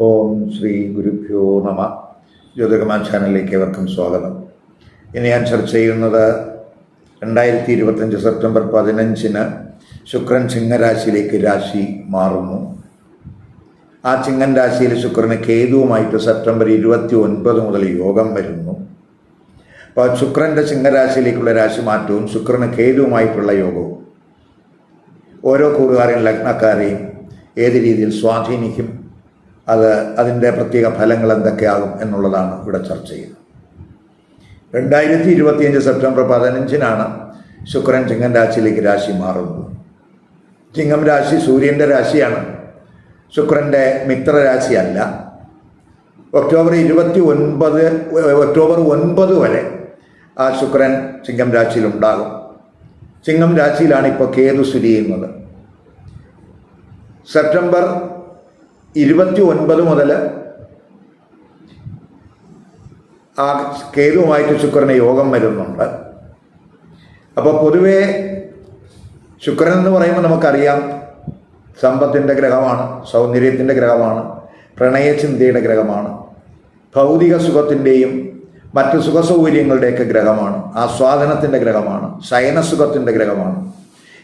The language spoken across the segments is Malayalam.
ഓം ശ്രീ ഗുരുഭ്യോ നമ. ജ്യോതികമാൻ ചാനലിലേക്ക് ഏവർക്കും സ്വാഗതം. ഇനി ഞാൻ ചർച്ച ചെയ്യുന്നത് രണ്ടായിരത്തി ഇരുപത്തഞ്ച് സെപ്റ്റംബർ പതിനഞ്ചിന് ശുക്രൻ ചിങ്ങരാശിയിലേക്ക് രാശി മാറുന്നു. ആ ചിങ്ങൻ രാശിയിൽ ശുക്രന് കേതുവുമായിട്ട് സെപ്റ്റംബർ ഇരുപത്തി ഒൻപത് മുതൽ യോഗം വരുന്നു. അപ്പോൾ ശുക്രന്റെ ചിങ്ങരാശിയിലേക്കുള്ള രാശി മാറ്റവും ശുക്രന് കേതുവുമായിട്ടുള്ള യോഗവും. ഓരോ കൂറുകാരെയും ലഗ്നക്കാരെയും ഏത് രീതിയിൽ സ്വാധീനിക്കും? അത് അതിന്റെ പ്രത്യേക ഫലങ്ങൾ എന്തൊക്കെയാകും എന്നുള്ളതാണ് ഇവിടെ ചർച്ച ചെയ്യുന്നത്. രണ്ടായിരത്തി ഇരുപത്തിയഞ്ച് സെപ്റ്റംബർ പതിനഞ്ചിനാണ് ശുക്രൻ ചിങ്ങം രാശിയിലേക്ക് രാശി മാറുന്നത്. ചിങ്ങം രാശി സൂര്യന്റെ രാശിയാണ്. ശുക്രന്റെ മിത്രരാശിയല്ല ഒക്ടോബർ ഇരുപത്തി ഒൻപത് ഒക്ടോബർ ഒൻപത് വരെ ആ ശുക്രൻ ചിങ്ങം രാശിയിലുണ്ടാകും. ചിങ്ങം രാശിയിലാണ് ഇപ്പോൾ കേതു സ്ഥിതി ചെയ്യുന്നത്. സെപ്റ്റംബർ ഇരുപത്തി ഒൻപത് മുതൽ ആ കേതുവുമായിട്ട് ശുക്രനെ യോഗം വരുന്നുണ്ട്. അപ്പോൾ പൊതുവേ ശുക്രൻ എന്ന് പറയുമ്പോൾ നമുക്കറിയാം സമ്പത്തിന്റെ ഗ്രഹമാണ് സൗന്ദര്യത്തിന്റെ ഗ്രഹമാണ് പ്രണയചിന്തയുടെ ഗ്രഹമാണ് ഭൗതിക സുഖത്തിന്റെയും മറ്റ് സുഖസൗകര്യങ്ങളുടെയൊക്കെ ഗ്രഹമാണ് ആസ്വാദനത്തിന്റെ ഗ്രഹമാണ് ശയനസുഖത്തിന്റെ ഗ്രഹമാണ്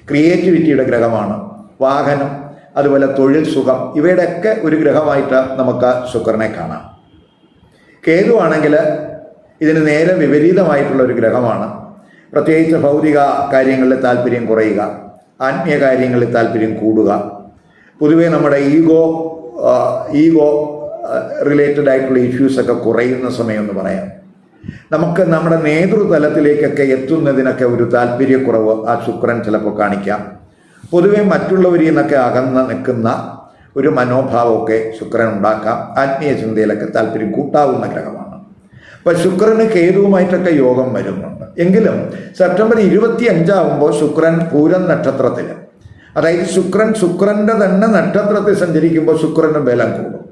ക്രിയേറ്റിവിറ്റിയുടെ ഗ്രഹമാണ് വാഹനം അതുപോലെ തൊഴിൽ സുഖം ഇവയുടെയൊക്കെ ഒരു ഗ്രഹമായിട്ട് നമുക്ക് ശുക്രനെ കാണാം. കേതു ആണെങ്കിൽ ഇതിന് നേരെ വിപരീതമായിട്ടുള്ള ഒരു ഗ്രഹമാണ്. പ്രത്യേകിച്ച് ഭൗതിക കാര്യങ്ങളിൽ താല്പര്യം കുറയുക ആത്മീയ കാര്യങ്ങളിൽ താല്പര്യം കൂടുക. പൊതുവെ നമ്മുടെ ഈഗോ ഈഗോ റിലേറ്റഡ് ആയിട്ടുള്ള ഇഷ്യൂസൊക്കെ കുറയുന്ന സമയമെന്ന് പറയാം. നമുക്ക് നമ്മുടെ നേതൃതലത്തിലേക്കൊക്കെ എത്തുന്നതിനൊക്കെ ഒരു താല്പര്യക്കുറവ് ആ ശുക്രൻ ചിലപ്പോൾ കാണിക്കാം. പൊതുവെ മറ്റുള്ളവരിൽ നിന്നൊക്കെ അകന്ന് നിൽക്കുന്ന ഒരു മനോഭാവമൊക്കെ ശുക്രൻ ഉണ്ടാക്കാം. ആത്മീയ ചിന്തയിലൊക്കെ താല്പര്യം കൂട്ടാവുന്ന ഗ്രഹമാണ്. അപ്പം ശുക്രന് കേതുവുമായിട്ടൊക്കെ യോഗം വരുന്നുണ്ട്. എങ്കിലും സെപ്റ്റംബർ ഇരുപത്തി അഞ്ചാവുമ്പോൾ ശുക്രൻ പൂരം നക്ഷത്രത്തിൽ അതായത് ശുക്രൻ ശുക്രന്റെ തന്നെ നക്ഷത്രത്തിൽ സഞ്ചരിക്കുമ്പോൾ ശുക്രന് ബലം കൂടും.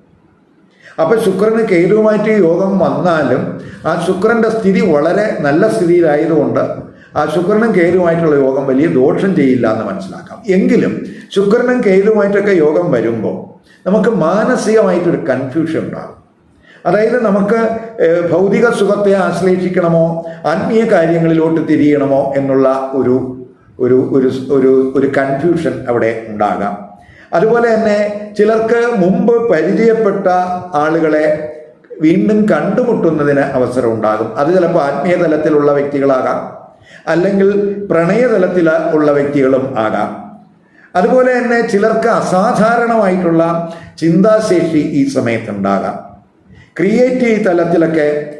അപ്പോൾ ശുക്രന് കേതുവുമായിട്ട് യോഗം വന്നാലും ആ ശുക്രന്റെ സ്ഥിതി വളരെ നല്ല സ്ഥിതിയിലായതുകൊണ്ട് ശുക്രനും കേരുമായിട്ടുള്ള യോഗം വലിയ ദോഷം ചെയ്യില്ല എന്ന് മനസ്സിലാക്കാം. എങ്കിലും ശുക്രനും കേരുമായിട്ടൊക്കെ യോഗം വരുമ്പോൾ നമുക്ക് മാനസികമായിട്ടൊരു കൺഫ്യൂഷൻ ഉണ്ടാകും. അതായത് നമുക്ക് ഭൗതിക സുഖത്തെ ആശ്ലേഷിക്കണമോ ആത്മീയ കാര്യങ്ങളിലോട്ട് തിരിയണമോ എന്നുള്ള ഒരു ഒരു ഒരു ഒരു ഒരു കൺഫ്യൂഷൻ അവിടെ ഉണ്ടാകാം. അതുപോലെ തന്നെ ചിലർക്ക് മുമ്പ് പരിചയപ്പെട്ട ആളുകളെ വീണ്ടും കണ്ടുമുട്ടുന്നതിന് അവസരം ഉണ്ടാകും. അത് ചിലപ്പോൾ ആത്മീയ തലത്തിലുള്ള വ്യക്തികളാകാം അല്ലെങ്കിൽ പ്രണയതലത്തിൽ ഉള്ള വ്യക്തികളും ആകാം. അതുപോലെ തന്നെ ചിലർക്ക് അസാധാരണമായിട്ടുള്ള ചിന്താശേഷി ഈ സമയത്തുണ്ടാകാം. ക്രിയേറ്റീവ് തലത്തിലൊക്കെ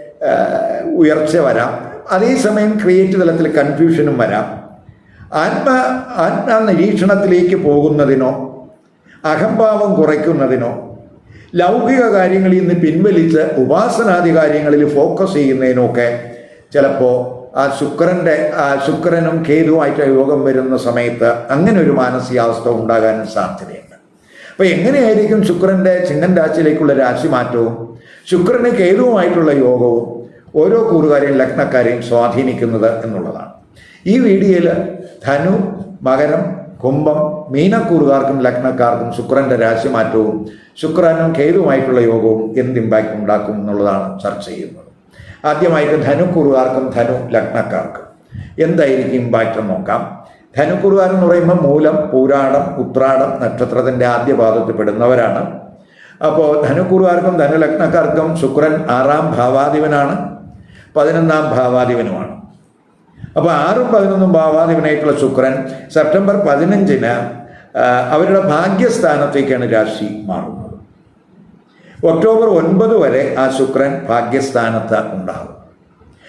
ഉയർച്ച വരാം. അതേസമയം ക്രിയേറ്റീവ് തലത്തിൽ കൺഫ്യൂഷനും വരാം. ആത്മ ആത്മ നിരീക്ഷണത്തിലേക്ക് പോകുന്നതിനോ അഹംഭാവം കുറയ്ക്കുന്നതിനോ ലൗകിക കാര്യങ്ങളിൽ നിന്ന് പിൻവലിച്ച് ഉപാസനാദി കാര്യങ്ങളിൽ ഫോക്കസ് ചെയ്യുന്നതിനൊക്കെ ചിലപ്പോൾ ആ ശുക്രന്റെ ശുക്രനും കേതുവായിട്ട് യോഗം വരുന്ന സമയത്ത് അങ്ങനെ ഒരു മാനസികാവസ്ഥ ഉണ്ടാകാനും സാധ്യതയുണ്ട്. അപ്പോൾ എങ്ങനെയായിരിക്കും ശുക്രന്റെ ചിങ്ങൻ രാശിയിലേക്കുള്ള രാശി മാറ്റവും? ശുക്രന് കേതുവുമായിട്ടുള്ള യോഗവും ഓരോ കൂറുകാരെയും ലഗ്നക്കാരെയും സ്വാധീനിക്കുന്നത് എന്നുള്ളതാണ്. ഈ വീഡിയോയിൽ ധനു മകരം കുംഭം മീനക്കൂറുകാർക്കും ലഗ്നക്കാർക്കും രാശി രാശിമാറ്റവും ശുക്രനും കേതുവുമായിട്ടുള്ള യോഗവും എന്ത് ഇമ്പാക്റ്റ് ഉണ്ടാക്കും എന്നുള്ളതാണ് ചർച്ച ചെയ്യുന്നത്. ആദ്യമായിട്ട് ധനുക്കുറുകാർക്കും ധനു ലഗ്നക്കാർക്കും. എന്തായിരിക്കും ഇമ്പാക്റ്റ് നോക്കാം. ധനുക്കുറുകാർ എന്ന് പറയുമ്പോൾ മൂലം പൂരാടം ഉത്രാടം നക്ഷത്രത്തിന്റെ ആദ്യ പാദത്തിൽ പെടുന്നവരാണ്. അപ്പോൾ ധനുക്കുറുകാർക്കും ധനുലഗ്നക്കാർക്കും ശുക്രൻ ആറാം ഭാവാധിപനാണ് പതിനൊന്നാം ഭാവാധിപനുമാണ്. അപ്പോൾ ആറും പതിനൊന്നും ഭാവാധിപനായിട്ടുള്ള ശുക്രൻ സെപ്റ്റംബർ പതിനഞ്ചിന് അവരുടെ ഭാഗ്യസ്ഥാനത്തേക്കാണ് രാശി മാറുന്നത്. ഒക്ടോബർ ഒൻപത് വരെ ആ ശുക്രൻ ഭാഗ്യസ്ഥാനത്ത് ഉണ്ടാകും.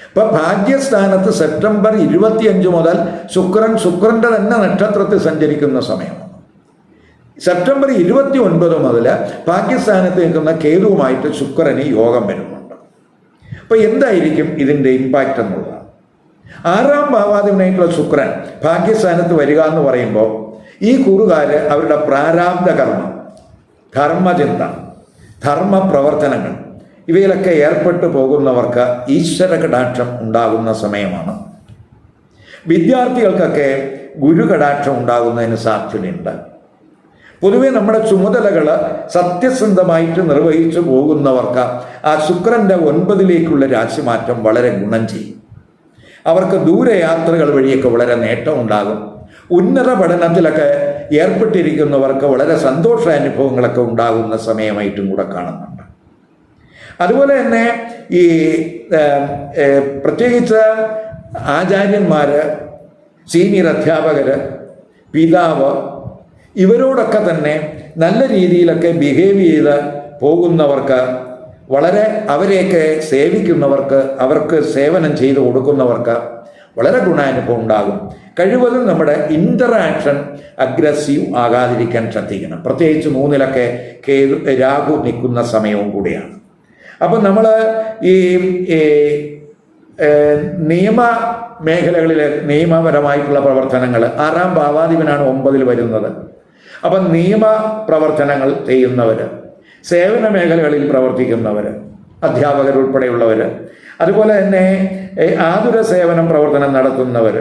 ഇപ്പൊ ഭാഗ്യസ്ഥാനത്ത് സെപ്റ്റംബർ ഇരുപത്തിയഞ്ച് മുതൽ ശുക്രൻ ശുക്രന്റെ തന്നെ നക്ഷത്രത്തിൽ സഞ്ചരിക്കുന്ന സമയമാണ് സെപ്റ്റംബർ ഇരുപത്തി ഒൻപത് മുതൽ ഭാഗ്യസ്ഥാനത്ത് നിൽക്കുന്ന കേതുവുമായിട്ട് ശുക്രന് യോഗം വരുന്നുണ്ട്. അപ്പൊ എന്തായിരിക്കും ഇതിന്റെ ഇമ്പാക്റ്റ് എന്നുള്ളത്? ആറാം ഭാവാധിപനായിട്ടുള്ള ശുക്രൻ ഭാഗ്യസ്ഥാനത്ത് വരിക എന്ന് പറയുമ്പോൾ ഈ കുറുകാര് അവരുടെ പ്രാരാബ്ധ കർമ്മം ധർമ്മചിന്ത ധർമ്മ പ്രവർത്തനങ്ങൾ ഇവയിലൊക്കെ ഏർപ്പെട്ടു പോകുന്നവർക്ക് ഈശ്വര കടാക്ഷം ഉണ്ടാകുന്ന സമയമാണ്. വിദ്യാർത്ഥികൾക്കൊക്കെ ഗുരു കടാക്ഷം ഉണ്ടാകുന്നതിന് സാധ്യതയുണ്ട്. പൊതുവെ നമ്മുടെ ചുമതലകൾ സത്യസന്ധമായിട്ട് നിർവഹിച്ചു പോകുന്നവർക്ക് ആ ശുക്രന്റെ ഒൻപതിലേക്കുള്ള രാശിമാറ്റം വളരെ ഗുണം ചെയ്യും. അവർക്ക് ദൂരയാത്രകൾ വഴിയൊക്കെ വളരെ നേട്ടമുണ്ടാകും ഉന്നത പഠനത്തിലൊക്കെ ഏർപ്പെട്ടിരിക്കുന്നവർക്ക് വളരെ സന്തോഷ അനുഭവങ്ങളൊക്കെ ഉണ്ടാകുന്ന സമയമായിട്ടും കൂടെ കാണുന്നുണ്ട്. അതുപോലെ തന്നെ ഈ പ്രത്യേകിച്ച് ആചാര്യന്മാർ സീനിയർ അധ്യാപകർ പിതാവ് ഇവരോടൊക്കെ തന്നെ നല്ല രീതിയിലൊക്കെ ബിഹേവ് ചെയ്ത് പോകുന്നവർക്ക് വളരെ അവരെയൊക്കെ സേവിക്കുന്നവർക്ക് അവർക്ക് സേവനം ചെയ്തു കൊടുക്കുന്നവർക്ക് വളരെ ഗുണാനുഭവം ഉണ്ടാകും. കഴിവതും നമ്മുടെ ഇന്ററാക്ഷൻ അഗ്രസീവ് ആകാതിരിക്കാൻ ശ്രദ്ധിക്കണം. പ്രത്യേകിച്ച് മൂന്നിലൊക്കെ കേതു രാഹു നിൽക്കുന്ന സമയവും കൂടിയാണ്. അപ്പം നമ്മൾ ഈ നിയമ മേഖലകളിൽ നിയമപരമായിട്ടുള്ള പ്രവർത്തനങ്ങൾ ആറാം ഭാവാധിപനാണ് ഒമ്പതിൽ വരുന്നത്. അപ്പം നിയമ പ്രവർത്തനങ്ങൾ ചെയ്യുന്നവർ സേവന മേഖലകളിൽ പ്രവർത്തിക്കുന്നവർ അധ്യാപകരുൾപ്പെടെയുള്ളവർ അതുപോലെ തന്നെ ആതുര സേവനം പ്രവർത്തനം നടത്തുന്നവർ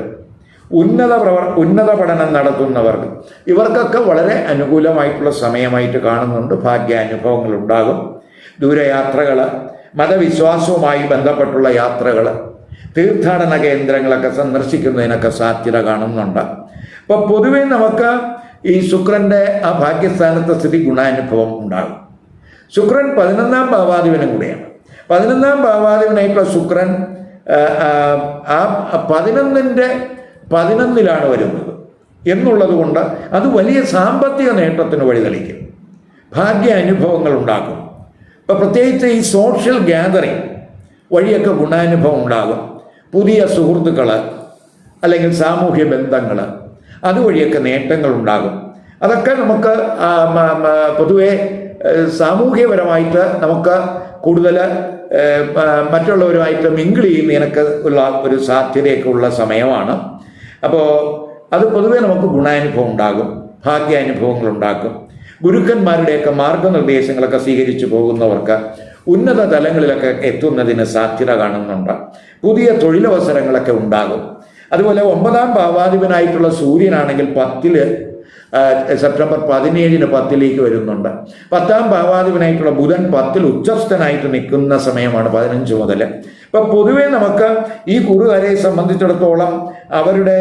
ഉന്നത പ്രവർ ഉന്നത പഠനം നടത്തുന്നവർക്ക്. ഇവർക്കൊക്കെ വളരെ അനുകൂലമായിട്ടുള്ള സമയമായിട്ട് കാണുന്നുണ്ട്. ഭാഗ്യാനുഭവങ്ങൾ ഉണ്ടാകും. ദൂരയാത്രകൾ മതവിശ്വാസവുമായി ബന്ധപ്പെട്ടുള്ള യാത്രകൾ തീർത്ഥാടന കേന്ദ്രങ്ങളൊക്കെ സന്ദർശിക്കുന്നതിനൊക്കെ സാധ്യത കാണുന്നുണ്ട്. അപ്പോൾ പൊതുവേ നമുക്ക് ഈ ശുക്രന്റെ ആ ഭാഗ്യസ്ഥാനത്തെ സ്ഥിതി ഗുണാനുഭവം ഉണ്ടാകും. ശുക്രൻ പതിനൊന്നാം ഭാവാധിപനും കൂടിയാണ്. പതിനൊന്നാം ഭാവാധിപനായിട്ടുള്ള ശുക്രൻ ആ, പതിനൊന്നിന്റെ പതിനൊന്നിലാണ് വരുന്നത്. എന്നുള്ളത് കൊണ്ട് അത് വലിയ സാമ്പത്തിക നേട്ടത്തിന് വഴിതെളിക്കും. ഭാഗ്യ അനുഭവങ്ങൾ ഉണ്ടാക്കും. ഇപ്പം പ്രത്യേകിച്ച് ഈ സോഷ്യൽ ഗ്യാതറിങ് വഴിയൊക്കെ ഗുണാനുഭവം ഉണ്ടാകും. പുതിയ സുഹൃത്തുക്കൾ അല്ലെങ്കിൽ സാമൂഹ്യ ബന്ധങ്ങൾ അതുവഴിയൊക്കെ നേട്ടങ്ങൾ ഉണ്ടാകും. അതൊക്കെ നമുക്ക് പൊതുവെ സാമൂഹ്യപരമായിട്ട് നമുക്ക് കൂടുതൽ മറ്റുള്ളവരുമായിട്ട് മിങ്കിൾ ചെയ്യുന്നതിനൊക്കെ ഉള്ള ഒരു സാധ്യതയൊക്കെ ഉള്ള സമയമാണ്. അപ്പോൾ അത് പൊതുവേ നമുക്ക് ഗുണാനുഭവം ഉണ്ടാകും ഭാഗ്യാനുഭവങ്ങൾ ഉണ്ടാക്കും. ഗുരുക്കന്മാരുടെയൊക്കെ മാർഗനിർദ്ദേശങ്ങളൊക്കെ സ്വീകരിച്ചു പോകുന്നവർക്ക് ഉന്നത തലങ്ങളിലൊക്കെ എത്തുന്നതിന് സാധ്യത കാണുന്നുണ്ട്. പുതിയ തൊഴിലവസരങ്ങളൊക്കെ ഉണ്ടാകും. അതുപോലെ ഒമ്പതാം ഭാവാധിപനായിട്ടുള്ള സൂര്യനാണെങ്കിൽ പത്തിൽ സെപ്റ്റംബർ പതിനേഴിന് പത്തിലേക്ക് വരുന്നുണ്ട്. പത്താം ഭാവാധിപനായിട്ടുള്ള ബുധൻ പത്തിൽ ഉച്ചസ്ഥനായിട്ട് നിൽക്കുന്ന സമയമാണ് പതിനഞ്ച് മുതൽ. ഇപ്പൊ പൊതുവെ നമുക്ക് ഈ കുറുകാരെ സംബന്ധിച്ചിടത്തോളം അവരുടെ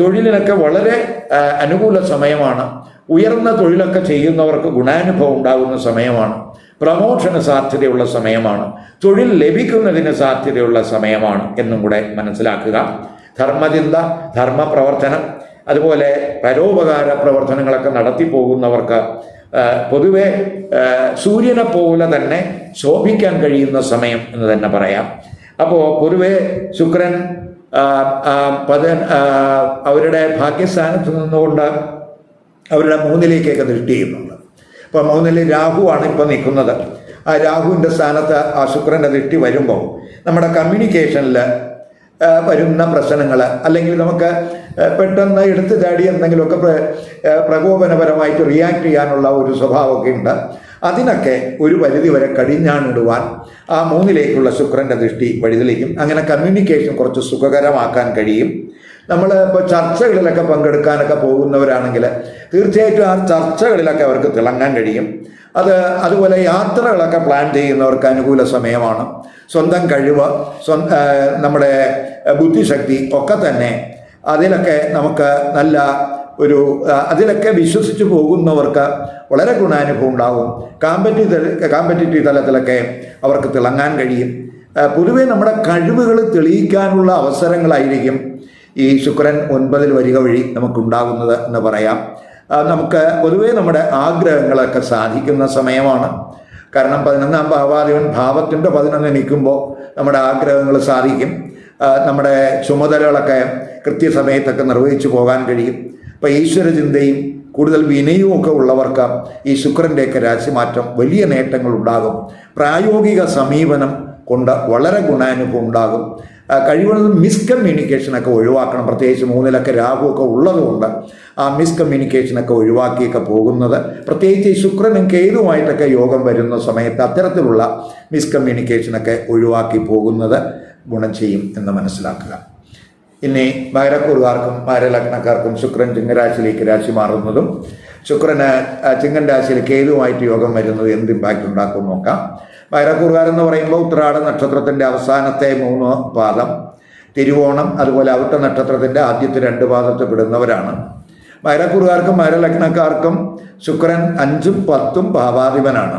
തൊഴിലിനൊക്കെ വളരെ അനുകൂല സമയമാണ്. ഉയർന്ന തൊഴിലൊക്കെ ചെയ്യുന്നവർക്ക് ഗുണാനുഭവം ഉണ്ടാകുന്ന സമയമാണ്. പ്രമോഷന് സാധ്യതയുള്ള സമയമാണ്. തൊഴിൽ ലഭിക്കുന്നതിന് സാധ്യതയുള്ള സമയമാണ് എന്നും കൂടെ മനസ്സിലാക്കുക. ധർമ്മചിന്ത ധർമ്മപ്രവർത്തനം അതുപോലെ പരോപകാര പ്രവർത്തനങ്ങളൊക്കെ നടത്തി പോകുന്നവർക്ക് പൊതുവെ സൂര്യനെ പോലെ തന്നെ ശോഭിക്കാൻ കഴിയുന്ന സമയം എന്ന് തന്നെ പറയാം. അപ്പോൾ പൊതുവെ ശുക്രൻ പത അവരുടെ ഭാഗ്യസ്ഥാനത്ത് നിന്നുകൊണ്ട് അവരുടെ മൂന്നിലേക്കൊക്കെ ദൃഷ്ടി ചെയ്യുന്നുണ്ട്. ഇപ്പോൾ മൂന്നിൽ രാഹുവാണ് ഇപ്പോൾ നിൽക്കുന്നത്. ആ രാഹുവിന്റെ സ്ഥാനത്ത് ആ ശുക്രന്റെ ദൃഷ്ടി വരുമ്പോൾ നമ്മുടെ കമ്മ്യൂണിക്കേഷനിൽ വരുന്ന പ്രശ്നങ്ങൾ അല്ലെങ്കിൽ നമുക്ക് പെട്ടെന്ന് എടുത്തു ചാടി എന്തെങ്കിലുമൊക്കെ പ്ര- പ്രകോപനപരമായിട്ട് റിയാക്ട് ചെയ്യാനുള്ള ഒരു സ്വഭാവമൊക്കെ ഉണ്ട്. അതിനൊക്കെ ഒരു പരിധി വരെ കടിഞ്ഞാണിടുവാൻ ആ മൂന്നിലേക്കുള്ള ശുക്രന്റെ ദൃഷ്ടി വഴിതെളിക്കും. അങ്ങനെ കമ്മ്യൂണിക്കേഷൻ കുറച്ച് സുഖകരമാക്കാൻ കഴിയും. നമ്മൾ ഇപ്പോൾ ചർച്ചകളിലൊക്കെ പങ്കെടുക്കാനൊക്കെ പോകുന്നവരാണെങ്കിൽ തീർച്ചയായിട്ടും ആ ചർച്ചകളിലൊക്കെ അവർക്ക് തിളങ്ങാൻ കഴിയും. അത് അതുപോലെ യാത്രകളൊക്കെ പ്ലാൻ ചെയ്യുന്നവർക്ക് അനുകൂല സമയമാണ്. സ്വന്തം കഴിവ് സ്വ നമ്മുടെ ബുദ്ധിശക്തി ഒക്കെ തന്നെ അതിലൊക്കെ നമുക്ക് നല്ല ഒരു അതിലൊക്കെ വിശ്വസിച്ച് പോകുന്നവർക്ക് വളരെ ഗുണാനുഭവം ഉണ്ടാകും. കാമ്പറ്റീവ് കാമ്പറ്റേറ്റീവ് തലത്തിലൊക്കെ അവർക്ക് തിളങ്ങാൻ കഴിയും. പൊതുവേ നമ്മുടെ കഴിവുകൾ തെളിയിക്കാനുള്ള അവസരങ്ങളായിരിക്കും ഈ ശുക്രൻ ഒൻപതിൽ വരിക വഴി നമുക്കുണ്ടാകുന്നത് എന്ന് പറയാം. നമുക്ക് പൊതുവേ നമ്മുടെ ആഗ്രഹങ്ങളൊക്കെ സാധിക്കുന്ന സമയമാണ്. കാരണം പതിനൊന്നാം ഭാവാധിപൻ ഭാവത്തിന്റെ പതിനൊന്ന് നിൽക്കുമ്പോൾ നമ്മുടെ ആഗ്രഹങ്ങൾ സാധിക്കും. നമ്മുടെ ചുമതലകളൊക്കെ കൃത്യസമയത്തൊക്കെ നിർവഹിച്ചു പോകാൻ കഴിയും. അപ്പോൾ ഈശ്വരചിന്തയും കൂടുതൽ വിനയവും ഒക്കെ ഉള്ളവർക്ക് ഈ ശുക്രന്റെയൊക്കെ രാശിമാറ്റം വലിയ നേട്ടങ്ങൾ ഉണ്ടാകും. പ്രായോഗിക സമീപനം കൊണ്ട് വളരെ ഗുണാനുഭവം ഉണ്ടാകും. കഴിവുള്ളതും മിസ്കമ്മ്യൂണിക്കേഷനൊക്കെ ഒഴിവാക്കണം. പ്രത്യേകിച്ച് മൂന്നിലൊക്കെ രാഹുവൊക്കെ ഉള്ളതുകൊണ്ട് ആ മിസ്കമ്മ്യൂണിക്കേഷനൊക്കെ ഒഴിവാക്കിയൊക്കെ പോകുന്നത്. പ്രത്യേകിച്ച് ഈ ശുക്രനും കേതുമായിട്ടൊക്കെ യോഗം വരുന്ന സമയത്ത് അത്തരത്തിലുള്ള മിസ്കമ്മ്യൂണിക്കേഷനൊക്കെ ഒഴിവാക്കി പോകുന്നത് ഗുണം ചെയ്യും എന്ന് മനസ്സിലാക്കുക. ഇനി മകരക്കൂറുകാർക്കും മകരലഗ്നക്കാർക്കും ശുക്രൻ ചിങ്ങരാശിയിലേക്ക് രാശി മാറുന്നതും ശുക്രന് ചിങ്ങൻ രാശിയിൽ കേതുവുമായിട്ട് യോഗം വരുന്നത് എന്ത് ഇമ്പാക്റ്റ് ഉണ്ടാക്കും നോക്കാം. വൈരക്കൂറുകാരെന്ന് പറയുമ്പോൾ ഉത്രാട നക്ഷത്രത്തിന്റെ അവസാനത്തെ മൂന്ന് പാദം തിരുവോണം അതുപോലെ അവിട്ട നക്ഷത്രത്തിന്റെ ആദ്യത്തെ രണ്ട് പാദത്തിൽ പെടുന്നവരാണ് മകരക്കൂറുകാർക്കും മകരലഗ്നക്കാർക്കും ശുക്രൻ അഞ്ചും പത്തും ഭാവാധിപനാണ്.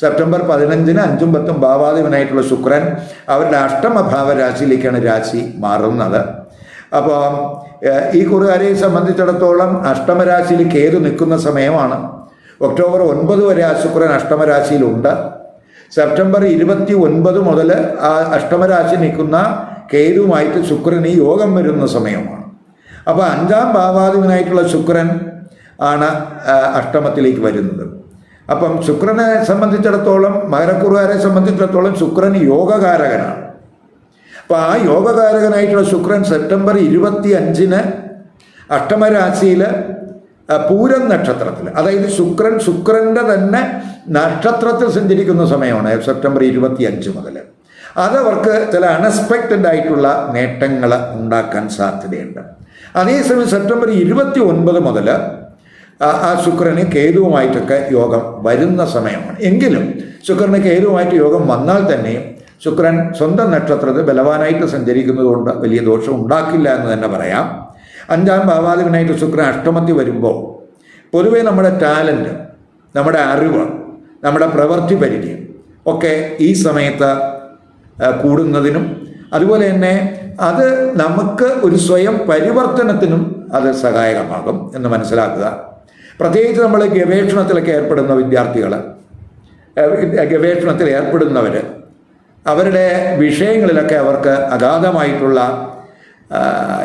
സെപ്റ്റംബർ പതിനഞ്ചിന് അഞ്ചും പത്തും ഭാവാധിപനായിട്ടുള്ള ശുക്രൻ അവരുടെ അഷ്ടമഭാവ രാശിയിലേക്കാണ് രാശി മാറുന്നത്. അപ്പോൾ ഈ കുറുകാരെ സംബന്ധിച്ചിടത്തോളം അഷ്ടമരാശിയിൽ കേതു നിൽക്കുന്ന സമയമാണ്. ഒക്ടോബർ ഒൻപത് വരെ ആ ശുക്രൻ അഷ്ടമരാശിയിലുണ്ട്. സെപ്റ്റംബർ ഇരുപത്തി ഒൻപത് മുതൽ ആ അഷ്ടമരാശി നിൽക്കുന്ന കേതുവുമായിട്ട് ഈ യോഗം വരുന്ന സമയമാണ്. അപ്പോൾ അഞ്ചാം ഭാവാധിപനായിട്ടുള്ള ശുക്രൻ ആണ് അഷ്ടമത്തിലേക്ക് വരുന്നത്. അപ്പം ശുക്രനെ സംബന്ധിച്ചിടത്തോളം മകരക്കുറുകാരെ സംബന്ധിച്ചിടത്തോളം ശുക്രൻ യോഗകാരകനാണ്. അപ്പോൾ ആ യോഗകാരകനായിട്ടുള്ള ശുക്രൻ സെപ്റ്റംബർ ഇരുപത്തി അഞ്ചിന് അഷ്ടമരാശിയിൽ പൂരം നക്ഷത്രത്തിൽ അതായത് ശുക്രൻ ശുക്രന്റെ തന്നെ നക്ഷത്രത്തിൽ സഞ്ചരിക്കുന്ന സമയമാണ് സെപ്റ്റംബർ ഇരുപത്തി അഞ്ച് മുതൽ അതവർക്ക് ചില അൺഎക്സ്പെക്റ്റഡ് ആയിട്ടുള്ള നേട്ടങ്ങൾ ഉണ്ടാക്കാൻ സാധ്യതയുണ്ട്. അതേസമയം സെപ്റ്റംബർ ഇരുപത്തി ഒൻപത് മുതൽ ആ- ശുക്രന് കേതുവുമായിട്ടൊക്കെ യോഗം വരുന്ന സമയമാണ്. എങ്കിലും ശുക്രന് കേതുവുമായിട്ട് യോഗം വന്നാൽ തന്നെയും ശുക്രൻ സ്വന്തം നക്ഷത്രത്തിൽ ബലവാനായിട്ട് സഞ്ചരിക്കുന്നതുകൊണ്ട് വലിയ ദോഷം ഉണ്ടാക്കില്ല എന്ന് തന്നെ പറയാം. അഞ്ചാം ഭാവാധിപനായിട്ട് ശുക്രൻ അഷ്ടമത്തി വരുമ്പോൾ പൊതുവേ നമ്മുടെ ടാലന്റ് നമ്മുടെ അറിവ് നമ്മുടെ പ്രവൃത്തി പരിധി ഒക്കെ ഈ സമയത്ത് കൂടുന്നതിനും അതുപോലെ തന്നെ അത് നമുക്ക് ഒരു സ്വയം പരിവർത്തനത്തിനും അത് സഹായകമാകും എന്ന് മനസ്സിലാക്കുക. പ്രത്യേകിച്ച് നമ്മൾ ഗവേഷണത്തിലൊക്കെ ഏർപ്പെടുന്ന വിദ്യാർത്ഥികൾ ഗവേഷണത്തിൽ ഏർപ്പെടുന്നവർ അവരുടെ വിഷയങ്ങളിലൊക്കെ അവർക്ക് അഗാധമായിട്ടുള്ള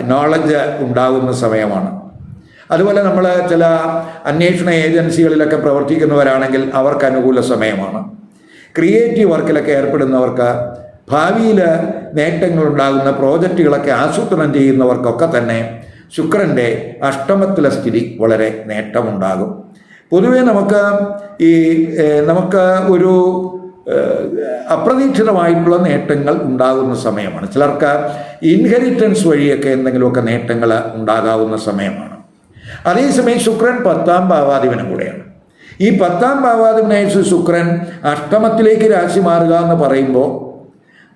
നോളജ് ഉണ്ടാകുന്ന സമയമാണ്. അതുപോലെ നമ്മൾ ചില അന്വേഷണ ഏജൻസികളിലൊക്കെ പ്രവർത്തിക്കുന്നവരാണെങ്കിൽ അവർക്ക് അനുകൂല സമയമാണ്. ക്രിയേറ്റീവ് വർക്കിലൊക്കെ ഏർപ്പെടുന്നവർക്ക് ഭാവിയിൽ നേട്ടങ്ങളുണ്ടാകുന്ന പ്രോജക്റ്റുകളൊക്കെ ആസൂത്രണം ചെയ്യുന്നവർക്കൊക്കെ തന്നെ ശുക്രന്റെ അഷ്ടമത്തിലെ സ്ഥിതി വളരെ നേട്ടമുണ്ടാകും. പൊതുവെ നമുക്ക് ഈ നമുക്ക് ഒരു അപ്രതീക്ഷിതമായിട്ടുള്ള നേട്ടങ്ങൾ ഉണ്ടാകുന്ന സമയമാണ്. ചിലർക്ക് ഇൻഹെറിറ്റൻസ് വഴിയൊക്കെ എന്തെങ്കിലുമൊക്കെ നേട്ടങ്ങൾ ഉണ്ടാകാവുന്ന സമയമാണ്. അതേസമയം ശുക്രൻ പത്താം ഭാവാധിപനും കൂടെയാണ്. ഈ പത്താം ഭാവാധിപനായ ശുക്രൻ അഷ്ടമത്തിലേക്ക് രാശി മാറുക എന്ന് പറയുമ്പോൾ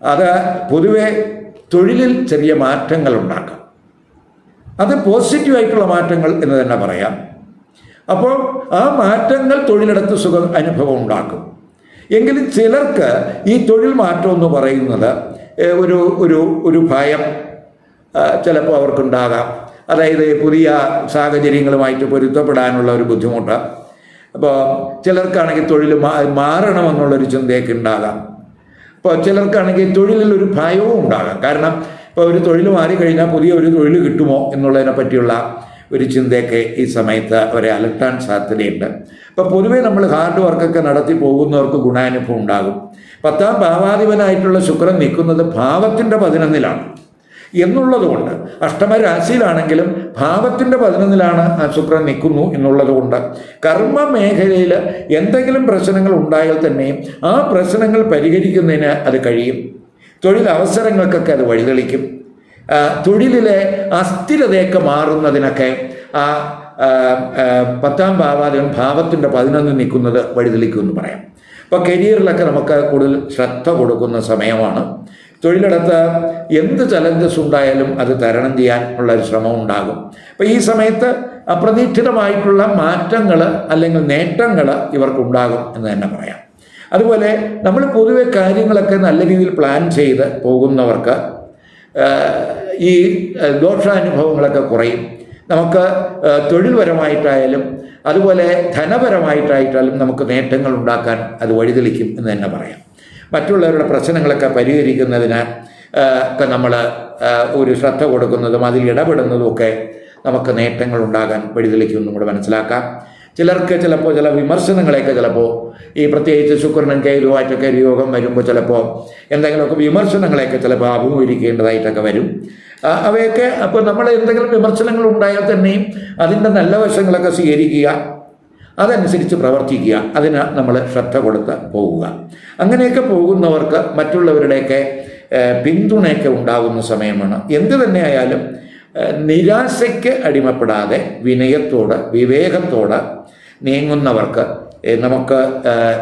അത് പൊതുവെ തൊഴിലിൽ ചെറിയ മാറ്റങ്ങൾ ഉണ്ടാക്കാം. അത് പോസിറ്റീവായിട്ടുള്ള മാറ്റങ്ങൾ എന്ന് തന്നെ പറയാം. അപ്പോൾ ആ മാറ്റങ്ങൾ തൊഴിലിടത്ത് സുഖ അനുഭവം ഉണ്ടാക്കും. എങ്കിലും ചിലർക്ക് ഈ തൊഴിൽ മാറ്റം എന്ന് പറയുന്നത് ഒരു ഒരു ഒരു ഭയം ചിലപ്പോൾ അവർക്കുണ്ടാകാം. അതായത് പുതിയ സാഹചര്യങ്ങളുമായിട്ട് പൊരുത്തപ്പെടാനുള്ള ഒരു ബുദ്ധിമുട്ട്. അപ്പോൾ ചിലർക്കാണെങ്കിൽ തൊഴിൽ മാറണമെന്നുള്ളൊരു ചിന്തയൊക്കെ ഉണ്ടാകാം. അപ്പോൾ ചിലർക്കാണെങ്കിൽ തൊഴിലിൽ ഒരു ഭയവും ഉണ്ടാകാം. കാരണം ഇപ്പോൾ ഒരു തൊഴിൽ മാറിക്കഴിഞ്ഞാൽ പുതിയ ഒരു തൊഴിൽ കിട്ടുമോ എന്നുള്ളതിനെ പറ്റിയുള്ള ഒരു ചിന്തയൊക്കെ ഈ സമയത്ത് അവരെ അലട്ടാൻ സാധ്യതയുണ്ട്. അപ്പോൾ പൊതുവേ നമ്മൾ ഹാർഡ് വർക്കൊക്കെ നടത്തി പോകുന്നവർക്ക് ഗുണാനുഭവം ഉണ്ടാകും. പത്താം ഭാവാധിപനായിട്ടുള്ള ശുക്രൻ നിൽക്കുന്നത് ഭാവത്തിന്റെ പതിനൊന്നിലാണ്. എന്നുള്ളതുകൊണ്ട് അഷ്ടമ അഷ്ടമരാശിയിലാണെങ്കിലും ഭാവത്തിന്റെ പതിനൊന്നിലാണ് ആ ശുക്രൻ നിൽക്കുന്നു എന്നുള്ളതുകൊണ്ട് കർമ്മ മേഖലയിൽ എന്തെങ്കിലും പ്രശ്നങ്ങൾ ഉണ്ടായാൽ തന്നെയും ആ പ്രശ്നങ്ങൾ പരിഹരിക്കുന്നതിന് അത് കഴിയും. തൊഴിൽ അവസരങ്ങൾക്കൊക്കെ അത് വഴിതെളിക്കും. തൊഴിലിലെ അസ്ഥിരതയൊക്കെ മാറുന്നതിനൊക്കെ ആ പത്താം ഭാവാധിപൻ ഭാവത്തിന്റെ പതിനൊന്ന് നിൽക്കുന്നത് വഴിതെളിക്കുമെന്ന് പറയാം. അപ്പോൾ കരിയറിലൊക്കെ നമുക്ക് കൂടുതൽ ശ്രദ്ധ കൊടുക്കുന്ന സമയമാണ്. തൊഴിലിടത്ത് എന്ത് ചലഞ്ചസ് ഉണ്ടായാലും അത് തരണം ചെയ്യാൻ ഉള്ള ഒരു ശ്രമം ഉണ്ടാകും. അപ്പോൾ ഈ സമയത്ത് അപ്രതീക്ഷിതമായിട്ടുള്ള മാറ്റങ്ങൾ അല്ലെങ്കിൽ നേട്ടങ്ങൾ ഇവർക്കുണ്ടാകും എന്ന് തന്നെ പറയാം. അതുപോലെ നമ്മൾ പൊതുവെ കാര്യങ്ങളൊക്കെ നല്ല രീതിയിൽ പ്ലാൻ ചെയ്ത് പോകുന്നവർക്ക് ഈ ദോഷാനുഭവങ്ങളൊക്കെ കുറയും. നമുക്ക് തൊഴിൽപരമായിട്ടായാലും അതുപോലെ ധനപരമായിട്ടായിട്ടാലും നമുക്ക് നേട്ടങ്ങൾ ഉണ്ടാക്കാൻ അത് വഴിതെളിക്കും എന്ന് തന്നെ പറയാം. മറ്റുള്ളവരുടെ പ്രശ്നങ്ങളൊക്കെ പരിഹരിക്കുന്നതിന് ഒക്കെ നമ്മൾ ഒരു ശ്രദ്ധ കൊടുക്കുന്നതും അതിൽ ഇടപെടുന്നതും ഒക്കെ നമുക്ക് നേട്ടങ്ങൾ ഉണ്ടാകാൻ വഴിതെളിക്കുമെന്നും കൂടെ മനസ്സിലാക്കാം. ചിലർക്ക് ചിലപ്പോൾ ചില വിമർശനങ്ങളെയൊക്കെ ചിലപ്പോൾ ഈ പ്രത്യേകിച്ച് ശുക്രനും കേതുവായിട്ടൊക്കെ ഒരു യോഗം വരുമ്പോൾ ചിലപ്പോൾ എന്തെങ്കിലുമൊക്കെ വിമർശനങ്ങളെയൊക്കെ ചിലപ്പോൾ അഭിമുഖീകരിക്കേണ്ടതായിട്ടൊക്കെ വരും. അവയൊക്കെ അപ്പോൾ നമ്മൾ എന്തെങ്കിലും വിമർശനങ്ങൾ ഉണ്ടായാൽ തന്നെയും അതിന്റെ നല്ല വശങ്ങളൊക്കെ സ്വീകരിക്കുക. അതനുസരിച്ച് പ്രവർത്തിക്കുക. അതിന് നമ്മൾ ശ്രദ്ധ കൊടുത്ത് പോവുക. അങ്ങനെയൊക്കെ പോകുന്നവർക്ക് മറ്റുള്ളവരുടെയൊക്കെ പിന്തുണയൊക്കെ ഉണ്ടാകുന്ന സമയമാണ്. എന്ത് തന്നെ ആയാലും ഏഹ്, നിരാശയ്ക്ക് അടിമപ്പെടാതെ വിനയത്തോട് വിവേകത്തോട് നീങ്ങുന്നവർക്ക് നമുക്ക്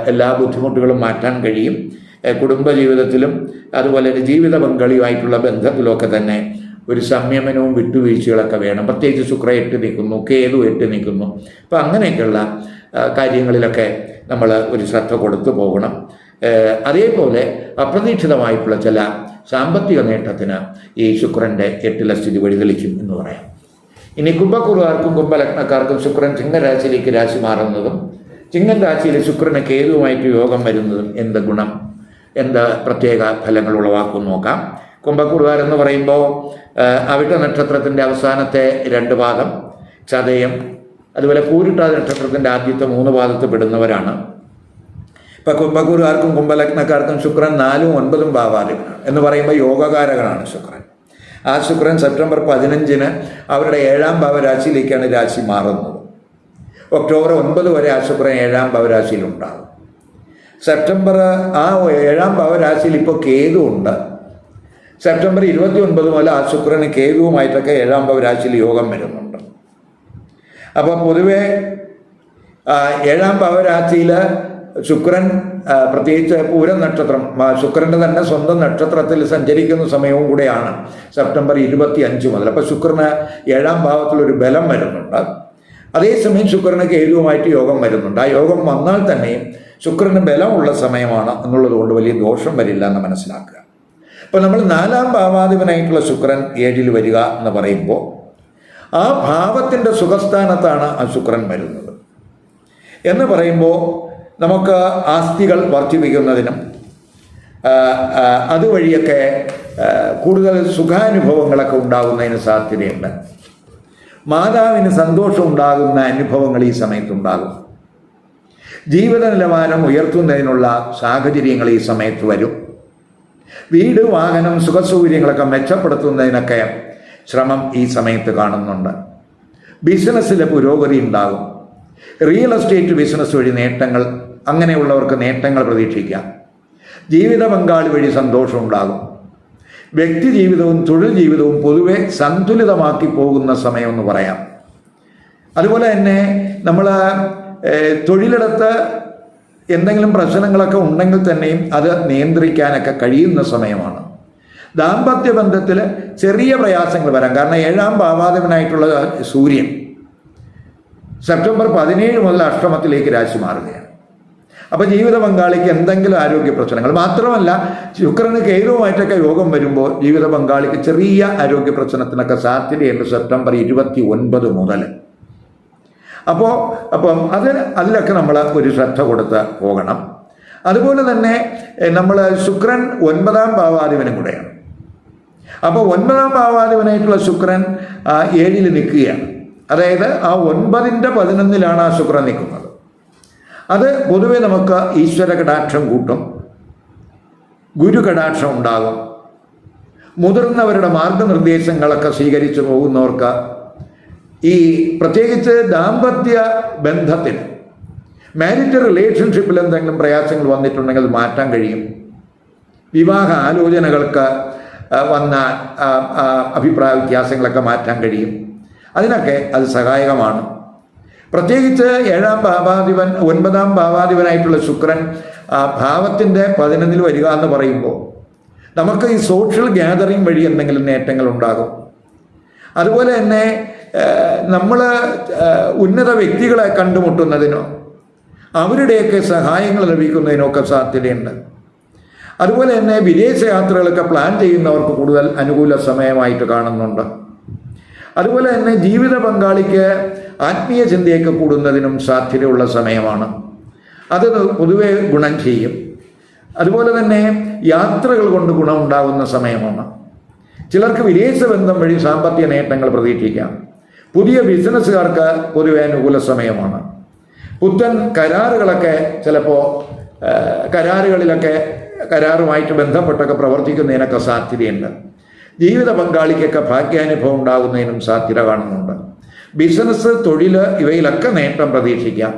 എല്ലാ ബുദ്ധിമുട്ടുകളും മാറ്റാൻ കഴിയും. കുടുംബ കുടുംബജീവിതത്തിലും അതുപോലെ ജീവിത പങ്കാളിയുമായിട്ടുള്ള ബന്ധത്തിലൊക്കെ തന്നെ ഒരു സംയമനവും വിട്ടുവീഴ്ചകളൊക്കെ വേണം. പ്രത്യേകിച്ച് ശുക്ര എട്ട് നിൽക്കുന്നു കേതു എട്ട് നിൽക്കുന്നു. അപ്പം അങ്ങനെയൊക്കെയുള്ള കാര്യങ്ങളിലൊക്കെ നമ്മൾ ഒരു ശ്രദ്ധ കൊടുത്തു പോകണം. അതേപോലെ അപ്രതീക്ഷിതമായിട്ടുള്ള ചില സാമ്പത്തിക നേട്ടത്തിന് ഈ ശുക്രന്റെ എട്ടിലെ സ്ഥിതി വഴിതെളിക്കും എന്ന് പറയാം. ഇനി കുംഭക്കുറുകാർക്കും കുംഭലഗ്നക്കാർക്കും ശുക്രൻ ചിങ്ങരാശിയിലേക്ക് രാശി മാറുന്നതും ചിങ്ങൻ രാശിയിലെ ശുക്രന് കേതുവുമായിട്ട് യോഗം വരുന്നതും എന്ത് ഗുണം? എന്ത് പ്രത്യേക ഫലങ്ങൾ ഉളവാക്കും നോക്കാം. കുംഭക്കുറുകാർ എന്ന് പറയുമ്പോൾ അവിട്ട നക്ഷത്രത്തിന്റെ അവസാനത്തെ രണ്ട് ഭാഗം ചതയം അതുപോലെ പൂരിട്ട നക്ഷത്രത്തിന്റെ ആദ്യത്തെ മൂന്ന് പാദത്ത് പെടുന്നവരാണ്. ഇപ്പം കുംഭക്കുറുകാർക്കും കുംഭലഗ്നക്കാർക്കും ശുക്രൻ നാലും ഒൻപതും ഭാവാധിപനാണ് എന്ന് പറയുമ്പോൾ യോഗകാരകനാണ് ശുക്രൻ. ആ ശുക്രൻ സെപ്റ്റംബർ പതിനഞ്ചിന് അവരുടെ ഏഴാം ഭാവരാശിയിലേക്കാണ് രാശി മാറുന്നത്. ഒക്ടോബർ ഒൻപത് വരെ ആ ശുക്രൻ ഏഴാം ഭാവരാശിയിലുണ്ടാകും. സെപ്റ്റംബർ ആ ഏഴാം ഭാവരാശിയിൽ ഇപ്പോൾ കേതു ഉണ്ട് സെപ്റ്റംബർ ഇരുപത്തി ഒൻപത് മുതൽ ആ ശുക്രന് കേതുവുമായിട്ടൊക്കെ ഏഴാം ഭാവരാശിയിൽ യോഗം വരുന്നുണ്ട്. അപ്പോൾ പൊതുവേ ഏഴാം ഭാവരാശിയിൽ ശുക്രൻ പ്രത്യേകിച്ച് പൂരം നക്ഷത്രം ശുക്രന്റെ തന്നെ സ്വന്തം നക്ഷത്രത്തിൽ സഞ്ചരിക്കുന്ന സമയവും കൂടെയാണ് സെപ്റ്റംബർ ഇരുപത്തി അഞ്ച് മുതൽ. അപ്പോൾ ശുക്രന് ഏഴാം ഭാവത്തിൽ ഒരു ബലം വരുന്നുണ്ട്. അതേസമയം ശുക്രന് കേതുവുമായിട്ട് യോഗം വരുന്നുണ്ട്. ആ യോഗം വന്നാൽ തന്നെയും ശുക്രന് ബലമുള്ള സമയമാണ് എന്നുള്ളത് കൊണ്ട് വലിയ ദോഷം വരില്ല എന്ന് മനസ്സിലാക്കുക. അപ്പോൾ നമ്മൾ നാലാം ഭാവാധിപനായിട്ടുള്ള ശുക്രൻ ഏഴിൽ വരിക എന്ന് പറയുമ്പോൾ ആ ഭാവത്തിന്റെ സുഖസ്ഥാനത്താണ് ആ ശുക്രൻ വരുന്നത്. എന്ന് പറയുമ്പോൾ നമുക്ക് ആസ്തികൾ വർദ്ധിപ്പിക്കുന്നതിനും അതുവഴിയൊക്കെ കൂടുതൽ സുഖാനുഭവങ്ങളൊക്കെ ഉണ്ടാകുന്നതിന് സാധ്യതയുണ്ട്. മാതാവിന് സന്തോഷം ഉണ്ടാകുന്ന അനുഭവങ്ങൾ ഈ സമയത്തുണ്ടാകും. ജീവിത നിലവാരം ഉയർത്തുന്നതിനുള്ള സാഹചര്യങ്ങൾ ഈ സമയത്ത് വരും. വീട് വാഹനം സുഖസൗകര്യങ്ങളൊക്കെ മെച്ചപ്പെടുത്തുന്നതിനൊക്കെ ശ്രമം ഈ സമയത്ത് കാണുന്നുണ്ട്. ബിസിനസ്സിലെ പുരോഗതി ഉണ്ടാകും. റിയൽ എസ്റ്റേറ്റ് ബിസിനസ് വഴി നേട്ടങ്ങൾ അങ്ങനെയുള്ളവർക്ക് നേട്ടങ്ങൾ പ്രതീക്ഷിക്കാം. ജീവിത പങ്കാളി വഴി സന്തോഷം ഉണ്ടാകും. വ്യക്തി ജീവിതവും തൊഴിൽ ജീവിതവും പൊതുവെ സന്തുലിതമാക്കി പോകുന്ന സമയമെന്ന് പറയാം. അതുപോലെ തന്നെ നമ്മൾ തൊഴിലിടത്ത് എന്തെങ്കിലും പ്രശ്നങ്ങളൊക്കെ ഉണ്ടെങ്കിൽ തന്നെയും അത് നിയന്ത്രിക്കാനൊക്കെ കഴിയുന്ന സമയമാണ്. ദാമ്പത്യ ബന്ധത്തിൽ ചെറിയ പ്രയാസങ്ങൾ വരാം. കാരണം ഏഴാം ഭാവാധിപനായിട്ടുള്ള സൂര്യൻ സെപ്റ്റംബർ പതിനേഴ് മുതൽ അഷ്ടമത്തിലേക്ക് രാശി മാറുകയാണ്. അപ്പോൾ ജീവിത പങ്കാളിക്ക് എന്തെങ്കിലും ആരോഗ്യ പ്രശ്നങ്ങൾ മാത്രമല്ല ശുക്രന് കേതുവുമായിട്ടൊക്കെ യോഗം വരുമ്പോൾ ജീവിത പങ്കാളിക്ക് ചെറിയ ആരോഗ്യ പ്രശ്നത്തിനൊക്കെ സാധ്യതയുണ്ട് സെപ്റ്റംബർ ഇരുപത്തി ഒൻപത് മുതൽ. അപ്പോൾ അപ്പം അത് അതിലൊക്കെ നമ്മൾ ഒരു ശ്രദ്ധ കൊടുത്ത് പോകണം. അതുപോലെ തന്നെ നമ്മൾ ശുക്രൻ ഒൻപതാം ഭാവാധിപനും കൂടെയാണ്. അപ്പോൾ ഒൻപതാം ഭാവാധിപനായിട്ടുള്ള ശുക്രൻ ഏഴിൽ നിൽക്കുകയാണ്. അതായത് ആ ഒൻപതിന്റെ പതിനൊന്നിലാണ് ആ ശുക്രൻ നിൽക്കുന്നത്. അത് പൊതുവെ നമുക്ക് ഈശ്വര കടാക്ഷം കൂട്ടും ഗുരു കടാക്ഷം ഉണ്ടാകും. മുതിർന്നവരുടെ മാർഗനിർദ്ദേശങ്ങളൊക്കെ സ്വീകരിച്ചു പോകുന്നവർക്ക് ഈ പ്രത്യേകിച്ച് ദാമ്പത്യ ബന്ധത്തിൽ മാരിറ്റ് റിലേഷൻഷിപ്പിൽ എന്തെങ്കിലും പ്രയാസങ്ങൾ വന്നിട്ടുണ്ടെങ്കിൽ മാറ്റാൻ കഴിയും. വിവാഹ ആലോചനകൾക്ക് വന്ന അഭിപ്രായ വ്യത്യാസങ്ങളൊക്കെ മാറ്റാൻ കഴിയും. അതിനൊക്കെ അത് സഹായകമാണ്. പ്രത്യേകിച്ച് ഏഴാം ഭാവാധിപൻ ഒൻപതാം ഭാവാധിപനായിട്ടുള്ള ശുക്രൻ ഭാവത്തിന്റെ പതിനൊന്നിൽ വരിക എന്ന് പറയുമ്പോൾ നമുക്ക് ഈ സോഷ്യൽ ഗ്യാതറിങ് വഴി എന്തെങ്കിലും നേട്ടങ്ങൾ ഉണ്ടാകും. അതുപോലെ തന്നെ നമ്മൾ ഉന്നത വ്യക്തികളെ കണ്ടുമുട്ടുന്നതിനോ അവരുടെയൊക്കെ സഹായങ്ങൾ ലഭിക്കുന്നതിനൊക്കെ സാധ്യതയുണ്ട്. അതുപോലെ തന്നെ വിദേശ യാത്രകളൊക്കെ പ്ലാൻ ചെയ്യുന്നവർക്ക് കൂടുതൽ അനുകൂല സമയമായിട്ട് കാണുന്നുണ്ട്. അതുപോലെ തന്നെ ജീവിത പങ്കാളിക്ക് ആത്മീയ ചിന്തയൊക്കെ കൂടുന്നതിനും സാധ്യതയുള്ള സമയമാണ്. അത് പൊതുവെ ഗുണം ചെയ്യും. അതുപോലെ തന്നെ യാത്രകൾ കൊണ്ട് ഗുണമുണ്ടാകുന്ന സമയമാണ്. ചിലർക്ക് വിദേശ ബന്ധം വഴി സാമ്പത്തിക നേട്ടങ്ങൾ പ്രതീക്ഷിക്കാം. പുതിയ ബിസിനസ്സുകാർക്ക് പൊതുവെ അനുകൂല സമയമാണ്. പുത്തൻ കരാറുകളൊക്കെ ചിലപ്പോൾ കരാറുകളിലൊക്കെ കരാറുമായിട്ട് ബന്ധപ്പെട്ടൊക്കെ പ്രവർത്തിക്കുന്നതിനൊക്കെ സാധ്യതയുണ്ട്. ജീവിത പങ്കാളിക്കൊക്കെ ഭാഗ്യാനുഭവം ഉണ്ടാകുന്നതിനും സാധ്യത കാണുന്നുണ്ട്. ബിസിനസ് തൊഴിൽ ഇവയിലൊക്കെ നേട്ടം പ്രതീക്ഷിക്കാം.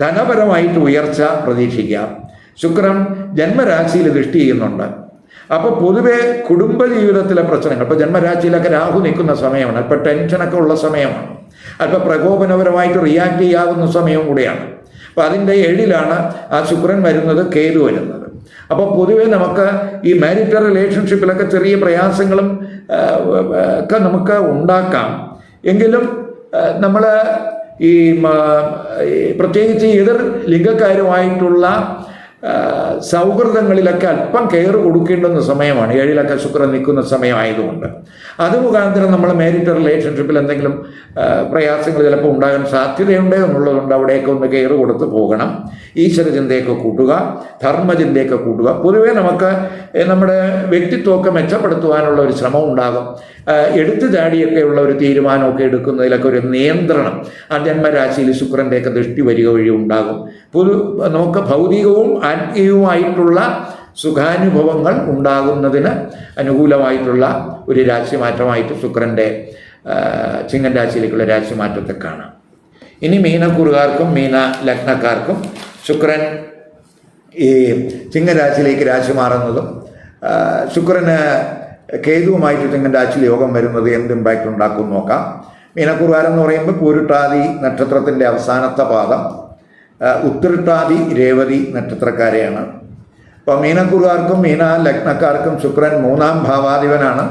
ധനപരമായിട്ട് ഉയർച്ച പ്രതീക്ഷിക്കാം. ശുക്രൻ ജന്മരാശിയിൽ ദൃഷ്ടി ചെയ്യുന്നുണ്ട്. അപ്പോൾ പൊതുവെ കുടുംബജീവിതത്തിലെ പ്രശ്നങ്ങൾ ഇപ്പോൾ ജന്മരാശിയിലൊക്കെ രാഹു നിൽക്കുന്ന സമയമാണ് അല്പം ടെൻഷനൊക്കെ ഉള്ള സമയമാണ്. അല്പം പ്രകോപനപരമായിട്ട് റിയാക്ട് ചെയ്യാവുന്ന സമയവും കൂടിയാണ്. അപ്പോൾ അതിന്റെ ഏഴിലാണ് ആ ശുക്രൻ വരുന്നത് കേതു വരുന്നത്. അപ്പോൾ പൊതുവെ നമുക്ക് ഈ മാരിറ്റൽ റിലേഷൻഷിപ്പിലൊക്കെ ചെറിയ പ്രയാസങ്ങളും ഒക്കെ നമുക്ക് ഉണ്ടാക്കാം. എങ്കിലും നമ്മൾ ഈ പ്രത്യേകിച്ച് എതിർ ലിംഗക്കാരുമായിട്ടുള്ള സൗഹൃദങ്ങളിലൊക്കെ അല്പം കെയർ കൊടുക്കേണ്ടുന്ന സമയമാണ്. ഏഴിലൊക്കെ ശുക്രൻ നിൽക്കുന്ന സമയമായതുകൊണ്ട്. അത് മുഖാന്തരം നമ്മൾ മേരിറ്റ് റിലേഷൻഷിപ്പിൽ എന്തെങ്കിലും പ്രയാസങ്ങൾ ചിലപ്പോൾ ഉണ്ടാകാൻ സാധ്യതയുണ്ട് എന്നുള്ളതുകൊണ്ട് അവിടെയൊക്കെ ഒന്ന് കെയർ കൊടുത്ത് പോകണം. ഈശ്വര ചിന്തയൊക്കെ കൂട്ടുക ധർമ്മചിന്തയൊക്കെ കൂട്ടുക. പൊതുവേ നമുക്ക് നമ്മുടെ വ്യക്തിത്വമൊക്കെ മെച്ചപ്പെടുത്തുവാനുള്ള ഒരു ശ്രമം ഉണ്ടാകും. എടുത്തു ചാടിയൊക്കെയുള്ള ഒരു തീരുമാനമൊക്കെ എടുക്കുന്നതിലൊക്കെ ഒരു നിയന്ത്രണം. ആ ജന്മരാശിയിൽ ശുക്രന്റെയൊക്കെ ദൃഷ്ടി വരിക വഴി ഉണ്ടാകും. നമുക്ക് ഭൗതികവും ആത്മീയവുമായിട്ടുള്ള സുഖാനുഭവങ്ങൾ ഉണ്ടാകുന്നതിന് അനുകൂലമായിട്ടുള്ള ഒരു രാശിമാറ്റമായിട്ട് ശുക്രന്റെ ചിങ്ങൻ രാശിയിലേക്കുള്ള രാശിമാറ്റത്തെ കാണാം. ഇനി മീനക്കുറുകാർക്കും മീന ലഗ്നക്കാർക്കും ശുക്രൻ ഈ ചിങ്ങരാശിയിലേക്ക് രാശി മാറുന്നതും ശുക്രന് കേതുവുമായിട്ട് ചിങ്ങൻ രാശിയിൽ യോഗം വരുന്നത് എന്ത് ഇമ്പാക്റ്റ് ഉണ്ടാക്കും നോക്കാം. മീനക്കുറുകാരെന്ന് പറയുമ്പോൾ പൂരുട്ടാതി നക്ഷത്രത്തിന്റെ അവസാനത്തെ പാദം ഉത്തരട്ടാതി രേവതി നക്ഷത്രക്കാരെയാണ്. അപ്പോൾ മീനക്കുറുകാർക്കും മീന ലഗ്നക്കാർക്കും ശുക്രൻ മൂന്നാം ഭാവാധിപനാണ്.